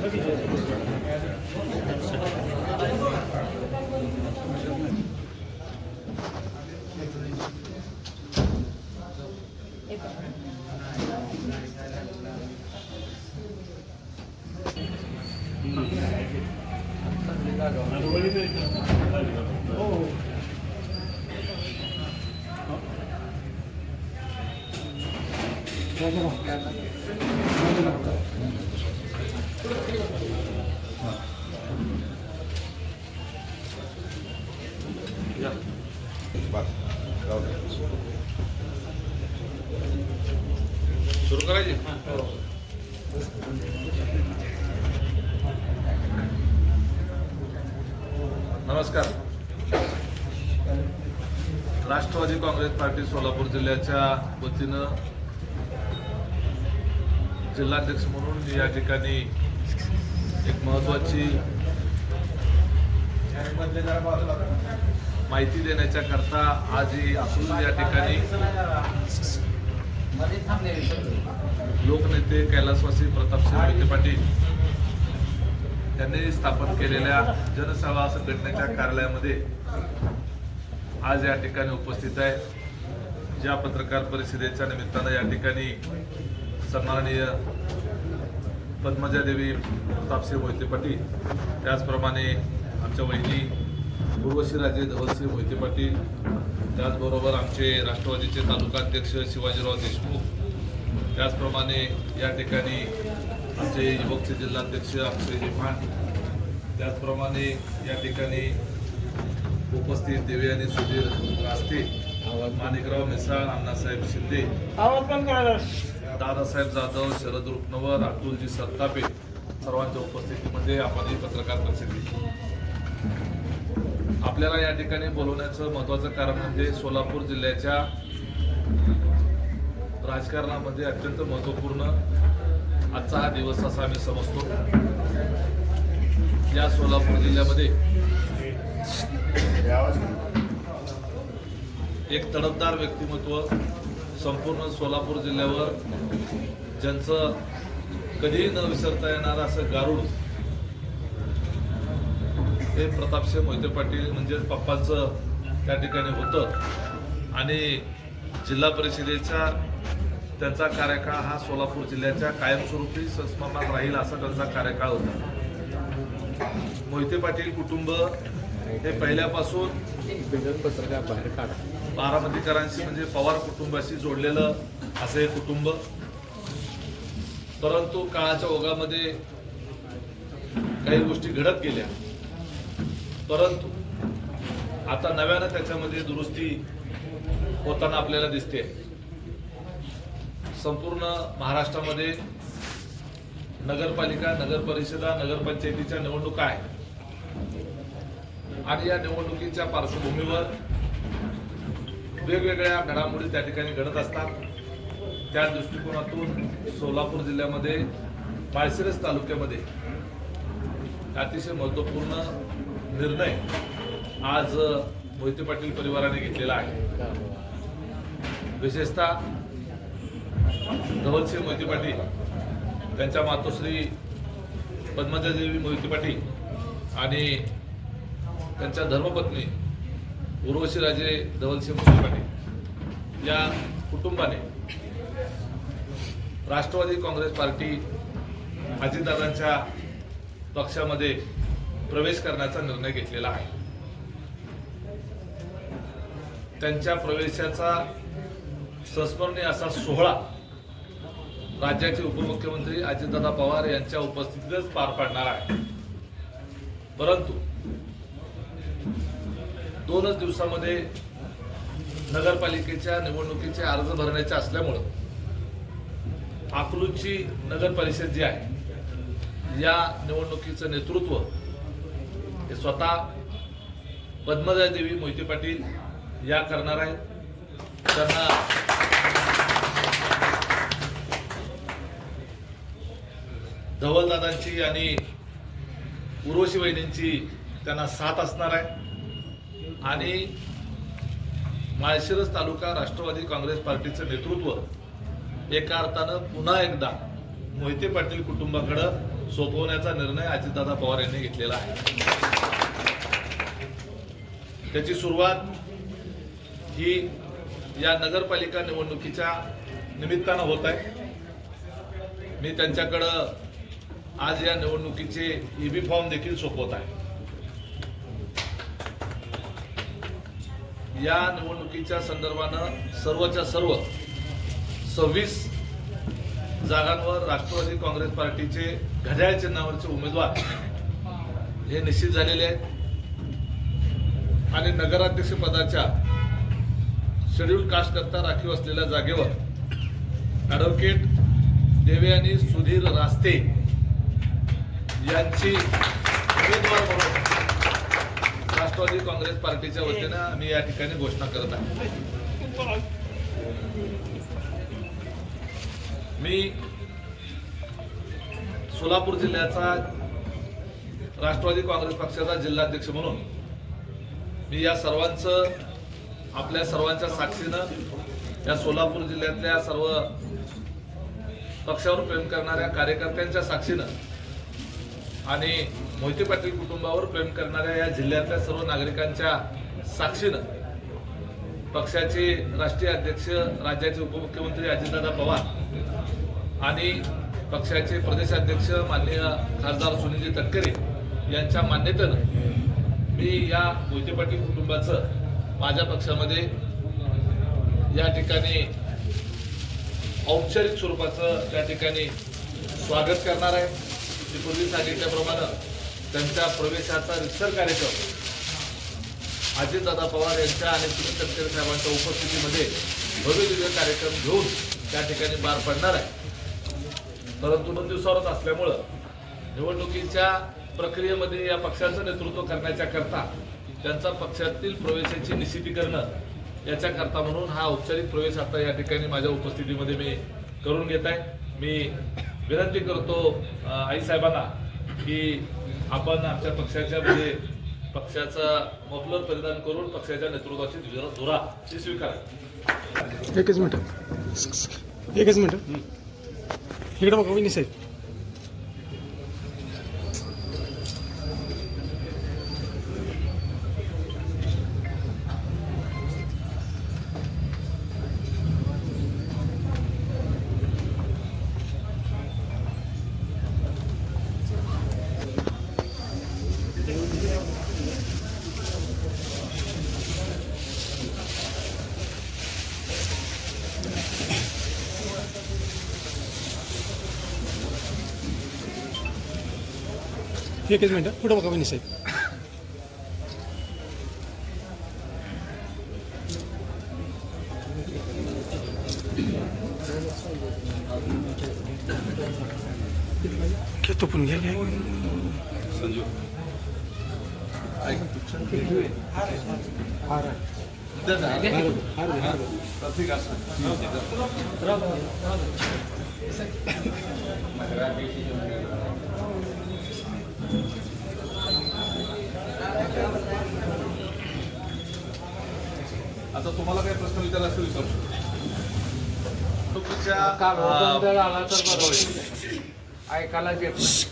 Gracias. करायची नमस्कार. Rashtrawadi Congress party Solapur जिल्ह्याच्या वतीनं जिल्हाध्यक्ष म्हणून या ठिकाणी एक महत्वाची माहिती देण्याच्या करता आज ही या ठिकाणी लोकनेते कैलासवासी प्रतापसिंह विखे पाटील त्यांनी स्थापन केलेल्या जनसेवा संघटनेच्या कार्यालयामध्ये आज या ठिकाणी उपस्थित आहे. ज्या पत्रकार परिषदेच्या निमित्तानं या ठिकाणी सन्माननीय पद्मजा देवी प्रतापसिंह मोहिते पाटील त्याचप्रमाणे आमच्या वहिनी पूर्वशीराजे धवलसिंह मोहिते पाटील त्याचबरोबर आमचे राष्ट्रवादीचे तालुकाध्यक्ष शिवाजीराव देशमुख त्याचप्रमाणे या ठिकाणी आमचे युवकचे जिल्हाध्यक्ष अक्षय भान त्याचप्रमाणे या ठिकाणी उपस्थित देवी आणि सुधीर रास्ते माणिकराव मिसाळ अण्णासाहेब शिंदे दादासाहेब जाधव शरद रुपनवर अतुलजी सरतापे सर्वांच्या उपस्थितीमध्ये आपण ही पत्रकार परिषद घेतली. आपल्याला या ठिकाणी बोलवण्याचं महत्वाचं कारण म्हणजे सोलापूर जिल्ह्याच्या राजकारणामध्ये अत्यंत महत्त्वपूर्ण आजचा हा दिवस असा आम्ही समजतो. या सोलापूर जिल्ह्यामध्ये एक तडफदार व्यक्तिमत्व संपूर्ण सोलापूर जिल्ह्यावर ज्यांचं कधीही न विसरता येणार असं गारुड ते प्रतापसिंह मोहिते पाटील म्हणजेच पप्पांचं त्या ठिकाणी होतं. आणि जिल्हा परिषदेचा त्यांचा कार्यकाळ हा सोलापूर जिल्ह्याच्या कायमस्वरूपी संस्मरणात राहील असा त्यांचा कार्यकाळ होता. मोहिते पाटील कुटुंब हे पहिल्यापासून बाहेर बारामतीकरांशी म्हणजे पवार कुटुंबाशी जोडलेलं असं हे कुटुंब. परंतु काळाच्या ओघामध्ये काही गोष्टी घडत गेल्या. परंतु आता नव्यानं त्याच्यामध्ये दुरुस्ती होताना आपल्याला दिसते. संपूर्ण महाराष्ट्रामध्ये नगरपालिका नगर परिषदा नगरपंचायतीच्या निवडणुका आहेत. आणि या निवडणुकीच्या पार्श्वभूमीवर वेगवेगळ्या घडामोडी त्या ठिकाणी घडत असतात. त्या दृष्टिकोनातून सोलापूर जिल्ह्यामध्ये माळशिरस तालुक्यामध्ये अतिशय महत्त्वपूर्ण निर्णय आज मोहिते पाटील परिवाराने घेतलेला आहे. विशेषतः धवलसिंह मोहिते पाटील त्यांच्या मातोश्री पद्मजादेवी मोहिते पाटील आणि त्यांच्या धर्मपत्नी उर्वशीराजे धवलसिंह मोहिते पाटील या कुटुंबाने राष्ट्रवादी काँग्रेस पार्टी अजितदादांच्या पक्षामध्ये प्रवेश करण्याचा निर्णय घेतलेला आहे. त्यांच्या प्रवेशाचा संस्मरणीय असा सोहळा राज्याचे उपमुख्यमंत्री अजितदादा पवार यांच्या उपस्थितीतच पार पाडणार आहे. परंतु दोनच दिवसामध्ये नगरपालिकेच्या निवडणुकीचे अर्ज भरण्याचे असल्यामुळं अकलूजची नगर परिषद जी आहे या निवडणुकीचं नेतृत्व हे स्वतः पद्मजा देवी मोहिते पाटील या करणार आहेत. त्यांना धवलदादांची आणि उर्वशी वहिनींची त्यांना साथ असणार आहे. आणि माळशिरस तालुका राष्ट्रवादी काँग्रेस पार्टीचं नेतृत्व एका अर्थानं पुन्हा एकदा मोहिते पाटील कुटुंबाकडं सोपवण्याचा निर्णय अजितदादा पवार यांनी घेतलेला आहे. त्याची सुरुवात ही या नगरपालिका निवडणुकीच्या निमित्तानं होत आहे. मी त्यांच्याकडं आज या निवडणुकीचे ई बी फॉर्म देखील सोपवत आहे. या निवडणुकीच्या संदर्भानं सर्वच्या सर्व सव्वीस जागांवर राष्ट्रवादी काँग्रेस पार्टीचे घड्याळ चिन्हावरचे उमेदवार हे निश्चित झालेले आहेत. आणि नगराध्यक्ष पदाच्या शेड्यूल कास्ट करता राखीव असलेल्या जागेवर ॲडव्होकेट आणि सुधीर रास्ते यांची उमेदवार म्हणून राष्ट्रवादी काँग्रेस पार्टीच्या वतीनं मी या ठिकाणी घोषणा करत आहे. मी सोलापूर जिल्ह्याचा राष्ट्रवादी काँग्रेस पक्षाचा जिल्हाध्यक्ष म्हणून मी या सर्वांचं आपल्या सर्वांच्या साक्षीनं या सोलापूर जिल्ह्यातल्या सर्व पक्षावर प्रेम करणाऱ्या कार्यकर्त्यांच्या साक्षीनं आणि मोहिते पाटील कुटुंबावर प्रेम करणाऱ्या या जिल्ह्यातल्या सर्व नागरिकांच्या साक्षीनं पक्षाचे राष्ट्रीय अध्यक्ष राज्याचे उपमुख्यमंत्री अजितदादा पवार आणि पक्षाचे प्रदेशाध्यक्ष माननीय खासदार सुनीलजी तटकरे यांच्या मान्यतेनं मी या मोहिते पाटील कुटुंबाचं माझ्या पक्षामध्ये या ठिकाणी औपचारिक स्वरूपाचं त्या ठिकाणी स्वागत करणार आहे. मी पूर्वी सांगितल्याप्रमाणे त्यांच्या प्रवेशाचा रिक्षर कार्यक्रम अजितदादा पवार यांच्या आणि सुनील तटकरे साहेबांच्या उपस्थितीमध्ये भव्य कार्यक्रम घेऊन त्या ठिकाणी पार पडणार आहे. परंतु दोन दिवसावरच असल्यामुळं निवडणुकीच्या प्रक्रियेमध्ये या पक्षाचं नेतृत्व करण्याच्या करता त्यांचा पक्षातील प्रवेशाची निश्चिती करणं याच्याकरता म्हणून हा औपचारिक प्रवेश आता या ठिकाणी माझ्या उपस्थितीमध्ये मी करून घेत आहे. मी विनंती करतो आईसाहेबांना की आपण आमच्या पक्षाच्या म्हणजे पक्षाचा मफलर परिधान करून पक्षाच्या नेतृत्वाची धुरा धुरा ती स्वीकारा. एकच मिनिट. एकच मिनिट. इकडे बघा विनी साहेब. एकच मिनिट पुढे बघा विनी साहेब घेतो पण घ्या घ्या आता तुम्हाला काही प्रश्न विचारला असेल विचारू शकतो. होईल ऐकायला येत नाही.